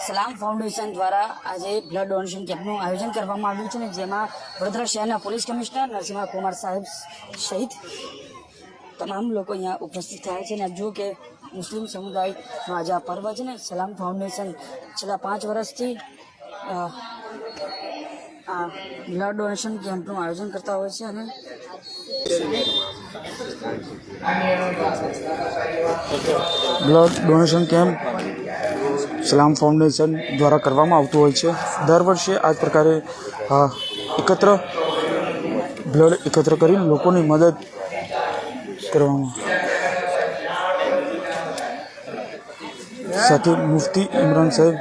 સલામ ફાઉન્ડેશન દ્વારા આજે બ્લડ ડોનેશન કેમ્પનું આયોજન કરવામાં આવ્યું છે અને જેમાં વડોદરા શહેરના પોલીસ કમિશનર નરસિંહ કુમાર સાહેબ સહિત તમામ લોકો અહીંયા ઉપસ્થિત થયા છે અને જો કે મુસ્લિમ સમુદાયનો આજે આ પર્વ છે ને, સલામ ફાઉન્ડેશન છેલ્લા પાંચ વર્ષથી આ બ્લડ ડોનેશન કેમ્પનું આયોજન કરતા હોય છે અને blood donation camp Salaam Foundation દ્વારા કરવામાં આવતું હોય છે. દર વર્ષે આ જ પ્રકારે એકત્ર, બ્લડ એકત્ર કરીને લોકોની મદદ કરવામાં સાથે મુફતી ઇમરાન સાહેબ.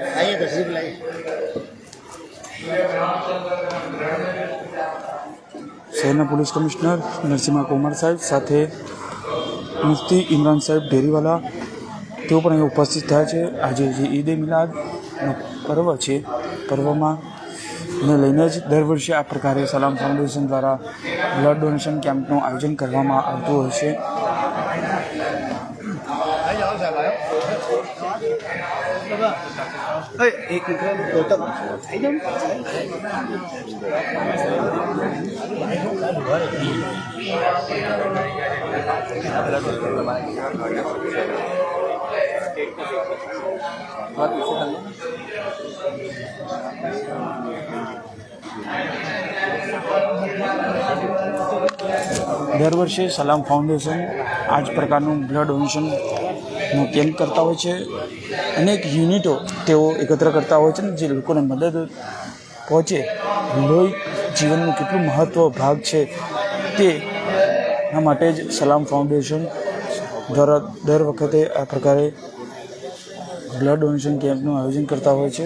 શહેરના પોલીસ કમિશનર નરસિંહા કુમાર સાહેબ સાથે મુફતી ઇમરાન સાહેબ ડેરીવાલા તેઓ પણ અહીં ઉપસ્થિત થયા છે. આજે જે ઈદ એ મિલાદનો પર્વ છે, પર્વમાં ને લઈને જ દર વર્ષે આ પ્રકારે સલામ ફાઉન્ડેશન દ્વારા બ્લડ ડોનેશન કેમ્પનું આયોજન કરવામાં આવતું હોય છે. દર વર્ષે સલામ ફાઉન્ડેશન આ જ પ્રકારનું બ્લડ ડોનેશનનું કેમ્પ કરતા હોય છે. અનેક યુનિટો તેઓ એકત્ર કરતા હોય છે ને જે લોકોને મદદ પહોંચે. લોહી જીવનનું કેટલું મહત્વ ભાગ છે તે માટે જ સલામ ફાઉન્ડેશન દ્વારા દર વખતે આ પ્રકારે બ્લડ ડોનેશન કેમ્પનું આયોજન કરતા હોય છે.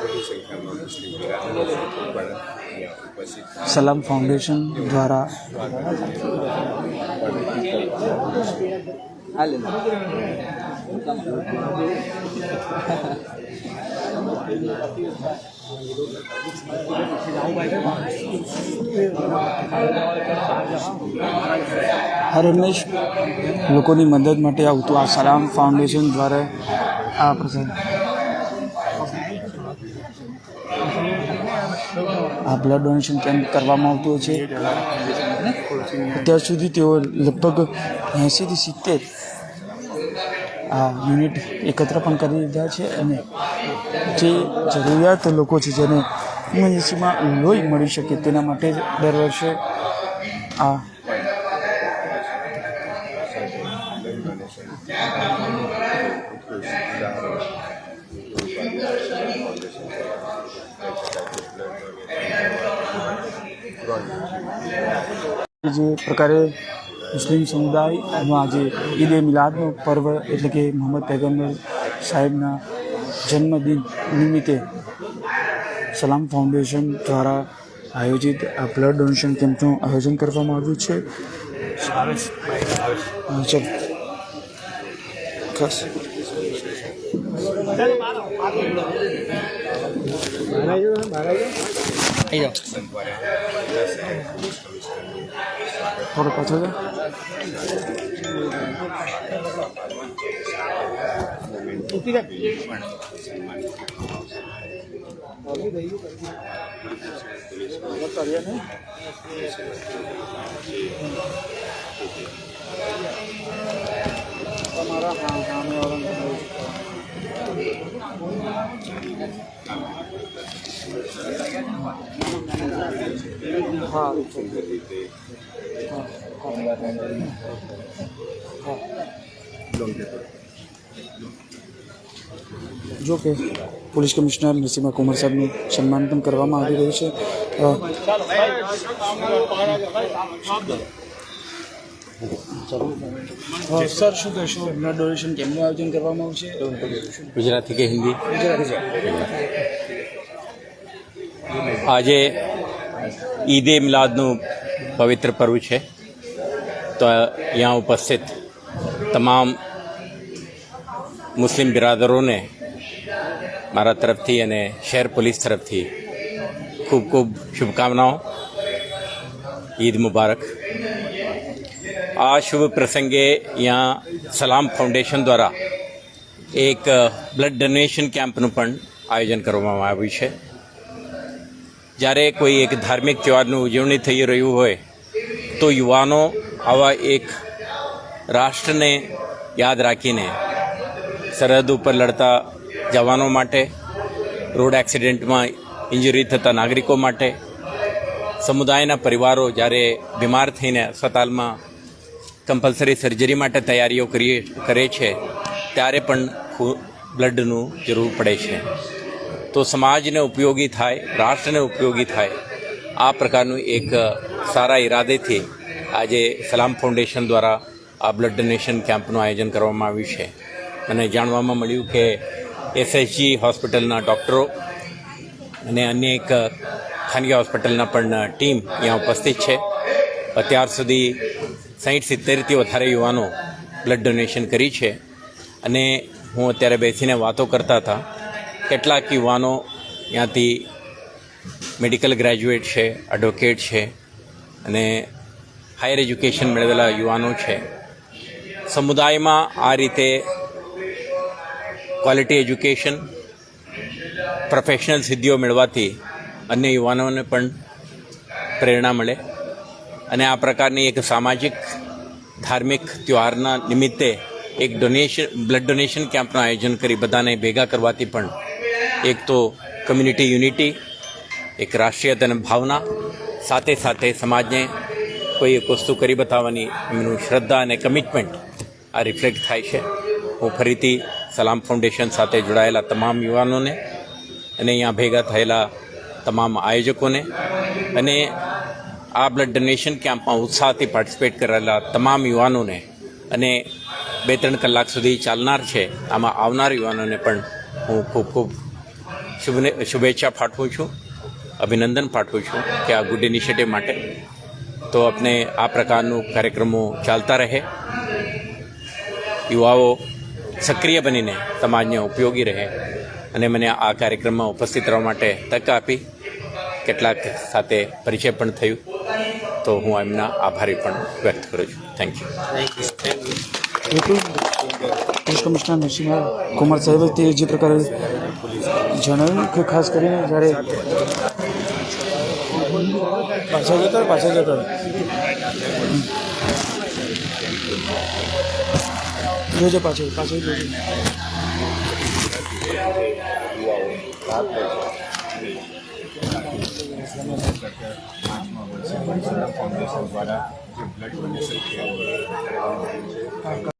વધુ સંખ્યામાં મુસ્લિમ બિરાદરો પણ અહીંયા ઉપસ્થિત સલામ ફાઉન્ડેશન દ્વારા હર હંમેશ લોકોની મદદ માટે આવતું આ સલામ ફાઉન્ડેશન દ્વારા આ પ્રસંગ આ બ્લડ ડોનેશન કેમ્પ કરવામાં આવતું છે. અત્યાર સુધી તેઓ લગભગ એંશીથી સિત્તેર આ યુનિટ એકત્ર પણ કરી દીધા છે અને જે જરૂરિયાત લોકો છે જેને ઇમરજન્સીમાં લોહી મળી શકે તેના માટે દર વર્ષે આ જે પ્રકારે મુસ્લિમ સમુદાયમાં આજે ઈદ એ મિલાદનો પર્વ એટલે કે મોહમ્મદ પૈગમ્બર સાહેબના જન્મદિન નિમિત્તે સલામ ફાઉન્ડેશન દ્વારા આયોજિત આ બ્લડ ડોનેશન કેમ્પનું આયોજન કરવામાં આવ્યું છે. ચલ ખાસ થોડો પાછળ જા. હા સુંદર રીતે લોંગ પેપર જો કે પોલીસ કમિશનર નરસિંહા કુમાર સાહેબનું સન્માન પણ કરવામાં આવી રહ્યું છે અ, અ, સર શું કહેશો? એમના ડોનેશન કેમનું આયોજન કરવામાં આવશે ગુજરાતી કે હિન્દી? આજે ઈદ મિલાદનું પવિત્ર પર્વ છે. તો અહીંયા ઉપસ્થિત તમામ મુસ્લિમ બિરાદરોને મારા તરફથી અને શહેર પોલીસ તરફથી ખૂબ ખૂબ શુભકામનાઓ. ઈદ મુબારક. આ શુભ પ્રસંગે અહીંયા સલામ ફાઉન્ડેશન દ્વારા એક બ્લડ ડોનેશન કેમ્પનું પણ આયોજન કરવામાં આવ્યું છે. જ્યારે કોઈ એક ધાર્મિક તહેવારનું ઉજવણી થઈ રહ્યું હોય, તો યુવાનો આવા એક રાષ્ટ્રને યાદ રાખીને સરહદ ઉપર લડતા જવાનો માટે, રોડ એક્સિડન્ટમાં ઇન્જરી થતા નાગરિકો માટે, સમુદાયના પરિવારો જ્યારે બીમાર થઈને અસ્પતાલમાં કમ્પલસરી સર્જરી માટે તૈયારીઓ કરીએ, કરે છે, ત્યારે પણ બ્લડનું જરૂર પડે છે. તો સમાજને ઉપયોગી થાય, રાષ્ટ્રને ઉપયોગી થાય, આ પ્રકારનું એક સારા ઈરાદેથી આજે સલામ ફાઉન્ડેશન દ્વારા આ બ્લડ ડોનેશન કેમ્પનું આયોજન કરવામાં આવ્યું છે. મને જાણવામાં મળ્યું કે એસએસજી હોસ્પિટલના ડૉક્ટરો અને અન્ય એક ખાનગી હોસ્પિટલના પણ ટીમ અહીંયા ઉપસ્થિત છે. અત્યાર સુધી સાહીઠ સિત્તેરથી વધારે યુવાનો બ્લડ ડોનેશન કરી છે. અને હું અત્યારે બેસીને વાતો કરતા હતા. કેટલાક યુવાનો ત્યાંથી મેડિકલ ગ્રેજ્યુએટ છે એડવોકેટ છે અને હાયર એજ્યુકેશન મેળવેલા યુવાનો છે. સમુદાયમાં આ રીતે ક્વોલિટી એજ્યુકેશન પ્રોફેશનલ સિદ્ધિઓ મેળવાથી અન્ય યુવાનોને પણ પ્રેરણા મળે. અને આ પ્રકારની એક સામાજિક, ધાર્મિક તહેવારના નિમિત્તે એક ડોનેશન બ્લડ ડોનેશન કેમ્પનું આયોજન કરી બધાને ભેગા કરવાથી પણ એક તો કમ્યુનિટી યુનિટી એક રાષ્ટ્રીયતાની ભાવના સાથે સાથે સમાજને કોઈ એક વસ્તુ કરી બતાવવાની એમનું શ્રદ્ધા અને કમિટમેન્ટ આ રિફ્લેક્ટ થાય છે. હું ફરીથી સલામ ફાઉન્ડેશન સાથે જોડાયેલા તમામ યુવાનોને અને અહીંયા ભેગા થયેલા તમામ આયોજકોને અને આ બ્લડ ડોનેશન કેમ્પમાં ઉત્સાહથી પાર્ટિસિપેટ કરેલા તમામ યુવાનોને અને બે ત્રણ કલાક સુધી ચાલનાર છે, આમાં આવનાર યુવાનોને પણ હું ખૂબ ખૂબ શુભને, શુભેચ્છા પાઠવું છું, અભિનંદન પાઠવું છું કે આ ગુડ ઇનિશિયેટિવ માટે. તો આપણે આ પ્રકારનું કાર્યક્રમો ચાલતા રહે. યુવાઓ સક્રિય બનીને સમાજને ઉપયોગી રહે અને મને આ કાર્યક્રમમાં ઉપસ્થિત રહેવા માટે તક આપી. કેટલાક સાથે પરિચય પણ થયું. તો હું એમના આભારી પણ વ્યક્ત કરું છું. થેન્ક યુ બિલકુલ પોલીસ કમિશનર નરસિંહ કુમાર સાહેબે તે જે પ્રકારે જણાવ્યું કે ખાસ કરીને જ્યારે પાછા જતા પાછા જતા. જોજો પાછળ પાછળ જોજો. ફાઉન્ડેશન દ્વારા જે બ્લડ ડોનેશન કેમ્પ